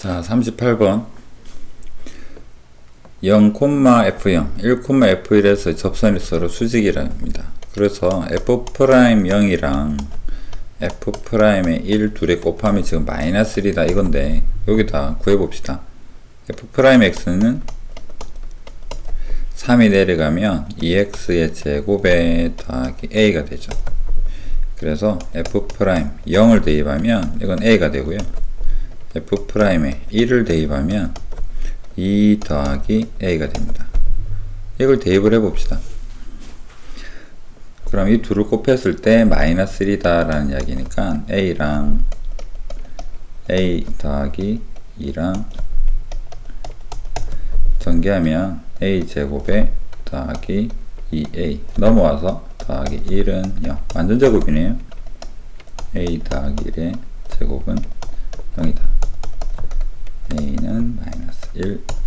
자, 38번. 0,f0, 1,f1에서 접선이 서로 수직이랍니다. 그래서 f'0이랑 f'의 1, 둘의 곱함이 지금 마이너스 1이다 이건데 여기다 구해봅시다. f'x는 3이 내려가면 2x의 제곱에 더하기 a가 되죠. 그래서 f' 0을 대입하면 이건 a가 되고요. F' 에 1을 대입하면 2 더하기 a가 됩니다. 이걸 대입을 해봅시다. 그럼 이 둘을 곱했을 때 마이너스 1이다 라는 이야기니까 a랑 a 더하기 2랑 전개하면 a 제곱에 더하기 2a 넘어와서 더하기 1은 0 완전 제곱이네요 a 더하기 1의 제곱은 et